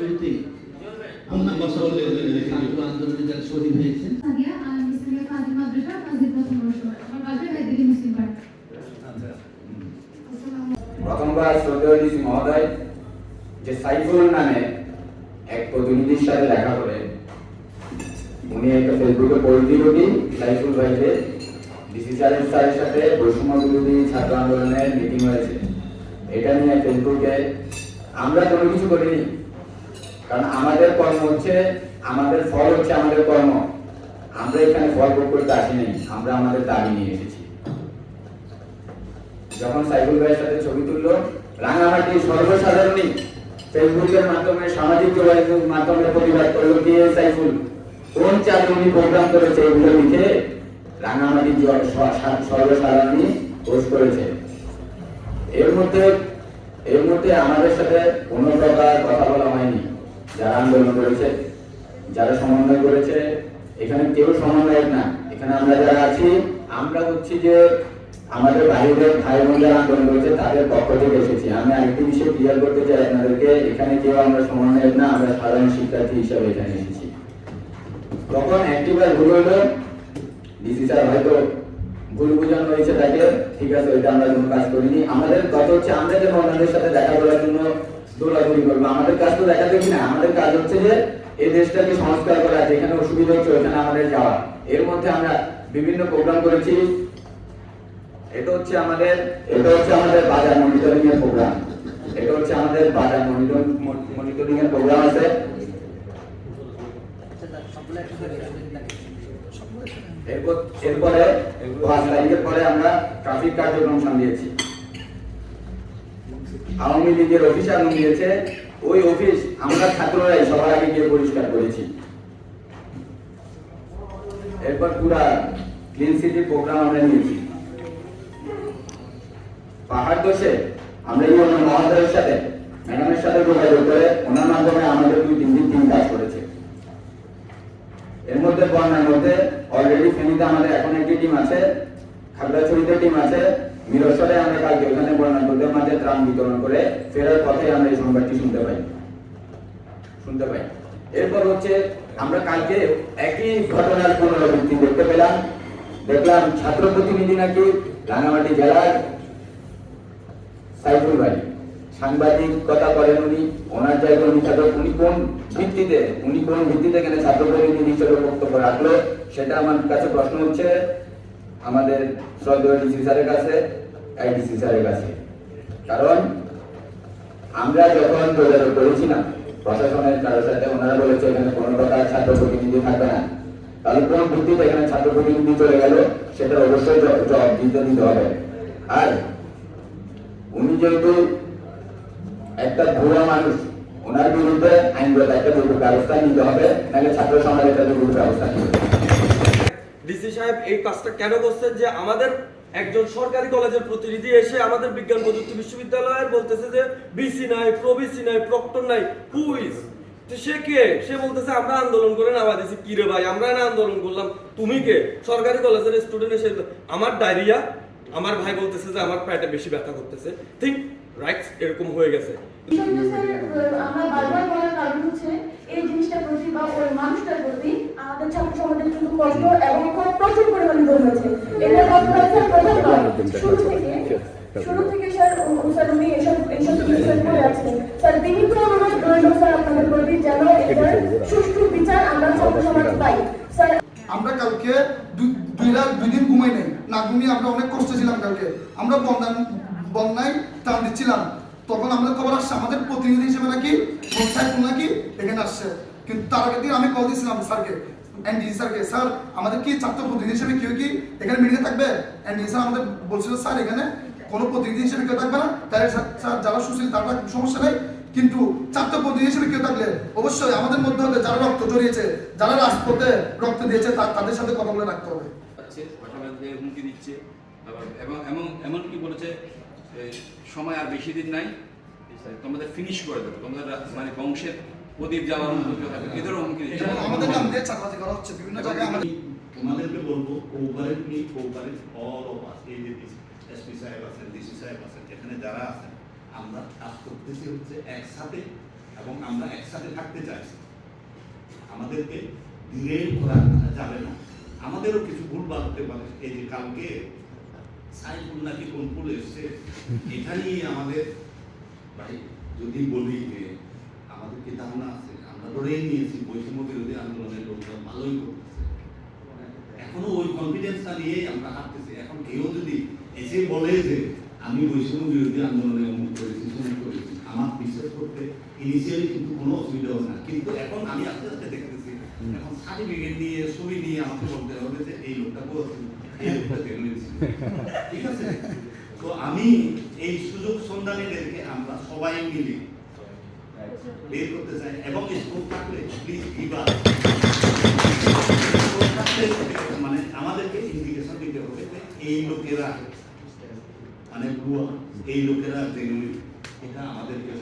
শহীদে পূর্ণাঙ্গ বছরে ছাত্র আন্দোলনে যারা শহীদ হয়েছেন প্রথমবার শ্রদ্ধেয় মহোদয় যে সাইফুল নামে এক প্রতিনিধির সাথে দেখা করে উনি একটা ফেসবুকে পোস্ট দিল কি সাইফুল ভাইকে ডিসি স্যারের স্যারের সাথে বৈষম্য বিরোধী ছাত্র আন্দোলনের মিটিং হয়েছে। এটা নিয়ে ফেসবুকে আমরা কোনো কিছু করিনি। কারণ আমাদের কর্ম হচ্ছে, আমাদের ফল হচ্ছে আমাদের কর্ম। আমরা এখানে ফল ভোগ করতে আসিনি আমরা আমাদের দাবি নিয়ে এসেছি। যখন সাইফুল ভাইয়ের সাথে ছবি তুললো, রাঙামাটি সর্বসাধারণই ফেসবুকের মাধ্যমে সামাজিক যোগাযোগ মাধ্যমে প্রতিবাদ করল, কে সাইফুল? কোন চাঁদে উনি প্রোগ্রাম করেছে? এগুলো লিখে রাঙামাটি সর্বসাধারণই পোস্ট করেছে। এর মধ্যে এর মধ্যে আমাদের সাথে কোনো প্রকার কথা বলা হয়নি। যারা আন্দোলন করেছে, যারা সমন্বয় করেছে, এখানে কেউ সমন্বয়ক না। এখানে আমরা যারা আছি, আমরা হচ্ছি যে আমাদের বাইরের ভাই বোন যারা আন্দোলন করেছে, তাদের পক্ষ থেকে এসেছি। আমি আরেকটি বিষয় ক্লিয়ার করতে চাই আপনাদেরকে, এখানে কেউ আমরা সমন্বয়ক না, আমরা সাধারণ শিক্ষার্থী হিসাবে এখানে এসেছি। তখন একটিবার ভুল হলো। ডিসি স্যার হয়তো ভুল বুঝানো হয়েছে তাকে। ঠিক আছে, ওইটা আমরা কোনো কাজ করিনি। আমাদের কথা হচ্ছে আমরা যেন ওনাদের সাথে দেখা করার জন্য দৌড়াদৌড়ি করব। আমাদের কাজ তো দেখা দেখি না। আমাদের কাজ হচ্ছে যে এই দেশটাকে সংস্কার করা, যেখানে অসুবিধা হচ্ছে ওইখানে আমাদের যাওয়া। এর মধ্যে আমরা বিভিন্ন প্রোগ্রাম করেছি। এটা হচ্ছে আমাদের, এটা হচ্ছে আমাদের বাজার মনিটরিং এর প্রোগ্রাম এটা হচ্ছে আমাদের বাজার মনিটরিং এর প্রোগ্রাম আছে। এরপর, এরপরে পাঁচ তারিখের পরে আমরা ট্রাফিক কার্যক্রম সামলিয়েছি। আওয়ামী লীগের অফিসার নিয়েছে ওই অফিস আমরা ছাত্ররাই সবার আগে গিয়ে পরিষ্কার করেছি। এরপর পুরা ক্লিন সিটি প্রোগ্রাম আমরা নিয়েছি। পাহাড় দোষে আমরা এই অন্য সাথে, ম্যাডামের সাথে যোগাযোগ করে ওনার মাধ্যমে আমাদের দুই তিন দিন তিন কাজ করেছে। এর মধ্যে বন্যার মধ্যে অলরেডি ফেনীতে আমাদের এখন একটি টিম আছে, খাগড়াছড়িতে টিম আছে মিরসরে আমরা কালকে ওখানে বন্যার্থদের মাঝে ত্রাণ বিতরণ করে ফেরার পথে আমরা এই সংবাদটি শুনতে পাই। শুনতে পাই। এরপর হচ্ছে আমরা কালকে একই ঘটনার পুনরাবৃত্তি দেখতে পেলাম। দেখলাম ছাত্র প্রতিনিধি নাকি রাঙামাটি জেলার সাইফুল ভাই। সাংবাদিকতা করেন উনি, ওনার জায়গায় উনি ছাত্র, উনি কোন ভিত্তিতে, উনি কোন ভিত্তিতে এখানে ছাত্র প্রতিনিধি হিসেবে বক্তব্য রাখল, সেটা আমার কাছে প্রশ্ন হচ্ছে আমাদের শ্রদ্ধেয় ডিসি স্যারের কাছে, আইডিসি স্যারের কাছে। কারণ আমরা যখন যোগাযোগ করেছিলাম, প্রশাসনের কারোর সাথে ওনারা বলেছে এখানে কোনো প্রকার ছাত্র প্রতিনিধি থাকবে না। তাহলে কোন ভিত্তিতে এখানে ছাত্র প্রতিনিধি চলে গেল, সেটা অবশ্যই জবাব দিতে দিতে হবে। আর উনি যেহেতু একটা ভুয়া মানুষ, ওনার বিরুদ্ধে আইনগত একটা দুটো ব্যবস্থা নিতে হবে, নাহলে ছাত্র সমাজ একটা দুটো ব্যবস্থা নিতে হবে। ডিসি সাহেব, এই কাজটা কেন করছেন যে আমাদের একজন সরকারি কলেজের প্রতিনিধি এসে আমাদের বিজ্ঞান প্রযুক্তি বিশ্ববিদ্যালয়ের বলতেছে যে, বিসি নাই, প্রবিসি নাই, প্রক্টর নাই হু সে কে? সে বলতেছে, আমরা আন্দোলন করে নামা দিয়েছি। কি রে ভাই? আমরা না আন্দোলন করলাম। তুমি কে? সরকারি কলেজের স্টুডেন্ট এসে আমার ডায়রিয়া। আমার ভাই বলতেছে যে, আমার পেটে বেশি ব্যথা করতেছে। ঠিক রাইট এরকম হয়ে গেছে। আমরা বারবার বলার কারণ হচ্ছে এই জিনিসটার প্রতি বা ওই মানুষটার প্রতি আমাদের ছাত্র সমাজের কিন্তু কষ্ট এবং খুব প্রচুর পরিমাণে বোধ হয়েছে এটা কখনো স্যার প্রথম নয় শুরু থেকে স্যার স্যার উনি এসব এইসব বিষয় করে আছেন? স্যার তিনি অনুরোধ রইল স্যার আপনাদের প্রতি যেন এটার সুষ্ঠু বিচার আমরা সমাজ পাই। স্যার আমরা কালকে দুই- রাত দুই দিন ঘুমাই নাই। না ঘুমিয়ে আমরা অনেক কষ্ট ছিলাম কালকে। আমরা বন্যা বন্যায় টান দিচ্ছিলাম। তখন আমাদের খবর আসছে আমাদের প্রতিনিধি হিসেবে নাকি সাইফুল নাকি এখানে আসছে। কিন্তু তার আগে দিন আমি কল দিয়েছিলাম স্যারকে। এনডিসি স্যারকে স্যার আমাদের কি ছাত্র প্রতিনিধি হিসেবে কেউ কি এখানে মিটিংয়ে থাকবে? এনডিসি স্যার আমাদের বলছিল, স্যার, এখানে কোনো প্রতিনিধি হিসেবে কেউ থাকবে না। তাই স্যার- যারা সুশীল, তারা সমস্যা নেই। কিন্তু ছাত্র প্রতিনিধি হিসেবে কেউ থাকলে অবশ্যই আমাদের মধ্যে হতে যারা রক্ত জড়িয়েছে, যারা রাজপথে রক্ত দিয়েছে তাদের সাথে কথা বলে রাখতে হবে। হুমকি দিচ্ছে। এবং এমন কি বলেছে সময় আর বেশি দিন নাই। তোমাদের ফিনিশ করে দেবো। তোমাদের মানে বংশের প্রদীপ জ্বালানো এদেরও হুমকি দিচ্ছে। এবং আমাদের নাম দিয়ে চাকরাজি করা হচ্ছে। বিভিন্ন জায়গায় আমাদের তোমাদেরকে বলব cooperate me cooperate all of us এই যে এসপি সাহেব আছেন ডিসি সাহেব আছেন এখানে যারা আছেন আমরা কাজ করতেছি হচ্ছে একসাথে এবং আমরা একসাথে থাকতে চাইছি আমাদেরকে ধীরে করা যাবে না। আমাদেরও কিছু ভুল বাড়তে পারে। এই যে কালকে সাইফুল নাকি কোনপুর এসছে এটা নিয়ে আমাদের ভাই যদি বলি যে আমাদের কি ধারণা আছে আমরা ধরেই নিয়েছি বৈষম্য বিরোধী আন্দোলনের ভালোই করতেছে। এখনও ওই কনফিডেন্সটা নিয়েই আমরা হাঁটতেছি। এখন কেউ যদি এসে বলে যে আমি বৈষম্য বিরোধী আন্দোলনে অমুক করেছি করেছি আমার বিশ্বাস করতে ইনিশিয়ালি কিন্তু কোনো অসুবিধা হবে না। কিন্তু এখন আমি আস্তে আস্তে দেখতেছি এখন সার্টিফিকেট নিয়ে ছবি নিয়ে আমাকে বলতে হবে যে এই লোকটা করেছিল এই লোকটা ঠিক আছে? তো আমি এই সুযোগ সন্ধানীদেরকে আমরা সবাই মিলে বের করতে চাই এবং স্কোপ থাকলে প্লিজ গিভ মানে আমাদেরকে ইন্ডিকেশন দিতে হবে এই লোকেরা মানে ভুয়া, এই লোকেরা জেনুইন এটা আমাদেরকে